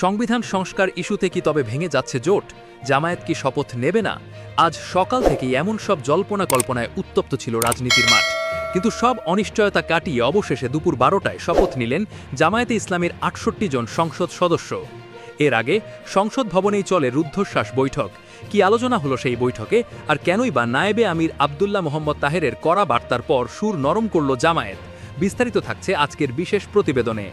সংবিধান সংস্কার ইস্যুতে কি তবে ভেঙে যাচ্ছে জোট? জামায়াত কি শপথ নেবে না? আজ সকাল থেকেই এমন সব জল্পনা কল্পনায় উত্তপ্ত ছিল রাজনীতির মাঠ। কিন্তু সব অনিশ্চয়তা কাটিয়ে অবশেষে দুপুর বারোটায় শপথ নিলেন জামায়াতে ইসলামের আটষট্টি জন সংসদ সদস্য। এর আগে সংসদ ভবনেই চলে রুদ্ধশ্বাস বৈঠক। কি আলোচনা হলো সেই বৈঠকে? আর কেনই বা নায়েবে আমির আবদুল্লাহ মোহাম্মদ তাহেরের কড়া বার্তার পর সুর নরম করল জামায়াত? বিস্তারিত থাকছে আজকের বিশেষ প্রতিবেদনে।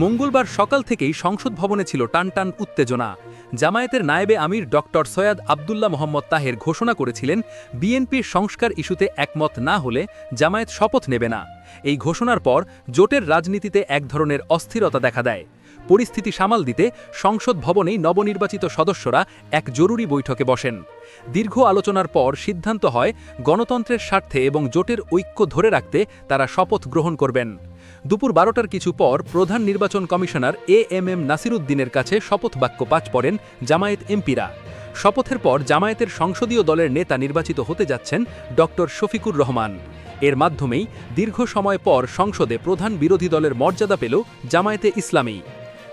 মঙ্গলবার সকাল থেকেই সংসদ ভবনে ছিল টানটান উত্তেজনা। জামায়াতের নায়েবে আমির ডক্টর সৈয়দ আবদুল্লাহ মোহাম্মদ তাহের ঘোষণা করেছিলেন বিএনপির সংস্কার ইস্যুতে একমত না হলে জামায়াত শপথ নেবে না। এই ঘোষণার পর জোটের রাজনীতিতে এক ধরনের অস্থিরতা দেখা দেয়। পরিস্থিতি সামাল দিতে সংসদ ভবনেই নবনির্বাচিত সদস্যরা এক জরুরি বৈঠকে বসেন। দীর্ঘ আলোচনার পর সিদ্ধান্ত হয় গণতন্ত্রের স্বার্থে এবং জোটের ঐক্য ধরে রাখতে তারা শপথ গ্রহণ করবেন। দুপুর বারোটার কিছু পর প্রধান নির্বাচন কমিশনার এ এম এম নাসিরুদ্দিনের কাছে শপথ বাক্য পাঠ পড়েন জামায়েত এমপিরা। শপথের পর জামায়াতের সংসদীয় দলের নেতা নির্বাচিত হতে যাচ্ছেন ডক্টর শফিকুর রহমান। এর মাধ্যমেই দীর্ঘ সময় পর সংসদে প্রধান বিরোধী দলের মর্যাদা পেল জামায়াতে ইসলামী।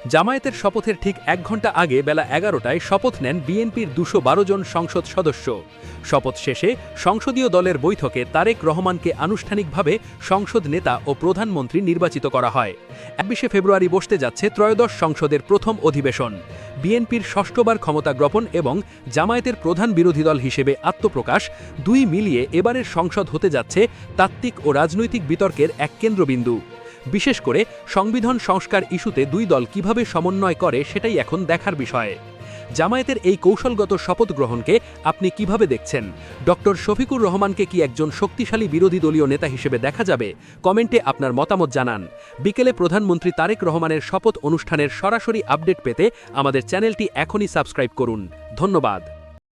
জামায়াতের শপথের ঠিক এক ঘণ্টা আগে বেলা এগারোটায় শপথ নেন বিএনপির দুশো জন সংসদ সদস্য। শপথ শেষে সংসদীয় দলের বৈঠকে তারেক রহমানকে আনুষ্ঠানিকভাবে সংসদ নেতা ও প্রধানমন্ত্রী নির্বাচিত করা হয়। একবিশে ফেব্রুয়ারি বসতে যাচ্ছে ত্রয়োদশ সংসদের প্রথম অধিবেশন। বিএনপির ষষ্ঠবার ক্ষমতা গ্রহণ এবং জামায়াতের প্রধান বিরোধী দল হিসেবে আত্মপ্রকাশ দুই মিলিয়ে এবারের সংসদ হতে যাচ্ছে তাত্ত্বিক ও রাজনৈতিক বিতর্কের এক কেন্দ্রবিন্দু। বিশেষ করে সংবিধান সংস্কার ইস্যুতে দুই দল কীভাবে সমন্বয় করে সেটাই এখন দেখার বিষয়। জামায়াতের এই কৌশলগত শপথ গ্রহণকে আপনি কীভাবে দেখছেন? ডক্টর শফিকুর রহমানকে কি একজন শক্তিশালী বিরোধী দলীয় নেতা হিসেবে দেখা যাবে? কমেন্টে আপনার মতামত জানান। বিকেলে প্রধানমন্ত্রী তারেক রহমানের শপথ অনুষ্ঠানের সরাসরি আপডেট পেতে আমাদের চ্যানেলটি এখনই সাবস্ক্রাইব করুন। ধন্যবাদ।